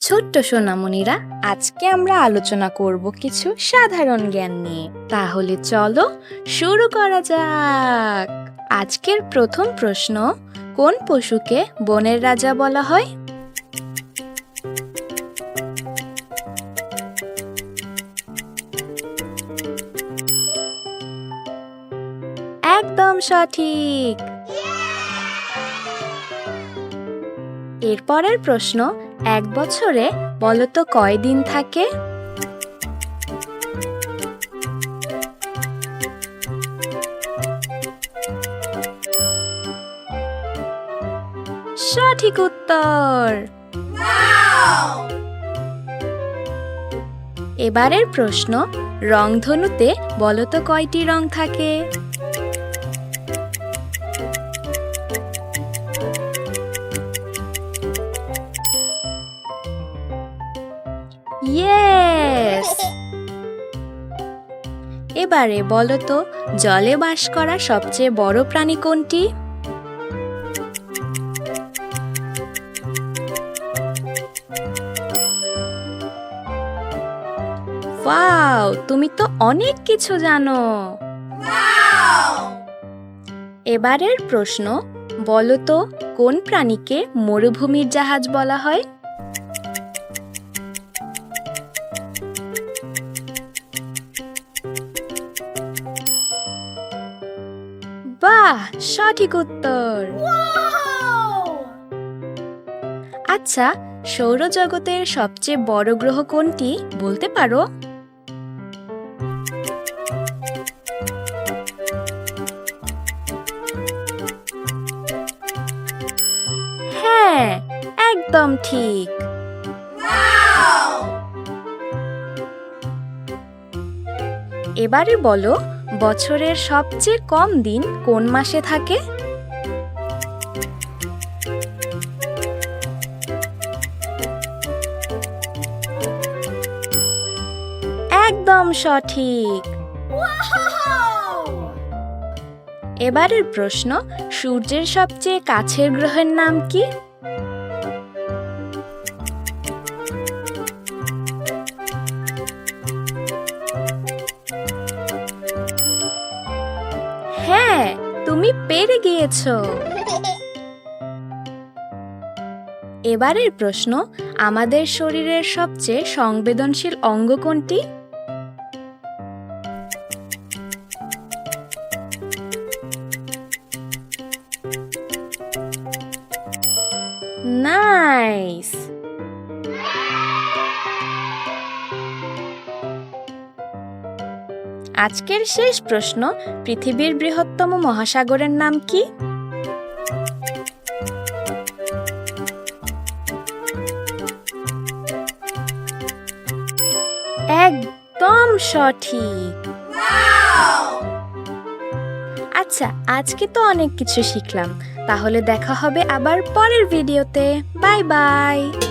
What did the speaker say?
ছোট্ট সোনামণিরা আজকে আমরা আলোচনা করব কিছু সাধারণ জ্ঞান নিয়ে। তাহলে চলো শুরু করা যাক। আজকের প্রথম প্রশ্ন কোন পশুকে বনের রাজা বলা হয়? একদম সঠিক। এরপরের প্রশ্ন এক বছরে বলতো কয় দিন থাকে? সঠিক উত্তর। এবারের প্রশ্ন, রংধনুতে বলতো কয়টি রং থাকে? এবারে বলো তো, জলে বাস করা সবচেয়ে বড় প্রাণী কোনটি? ওয়াও, তুমি তো অনেক কিছু জানো। এবারের প্রশ্ন, বলো তো, কোন প্রাণীকে মরুভূমির জাহাজ বলা হয়? বাহ সঠিক উত্তর। আচ্ছা সৌরজগতের সবচেয়ে বড় গ্রহ কোনটি বলতে পারো? হ্যাঁ একদম ঠিক। এবারে বলো বছরের সবচেয়ে কম দিন কোন মাসে থাকে? একদম সঠিক। এবারের প্রশ্ন, সূর্যের সবচেয়ে কাছের গ্রহের নাম কি? পেরে গিয়েছো। এবারের প্রশ্ন আমাদের শরীরের সবচেয়ে সংবেদনশীল অঙ্গ কোনটি? নাইস! আজকের শেষ প্রশ্ন, পৃথিবীর বৃহত্তম মহাসাগরের নাম কি? একদম সঠিক। আচ্ছা আজকে তো অনেক কিছু শিখলাম। তাহলে দেখা হবে আবার পরের ভিডিওতে। Bye bye.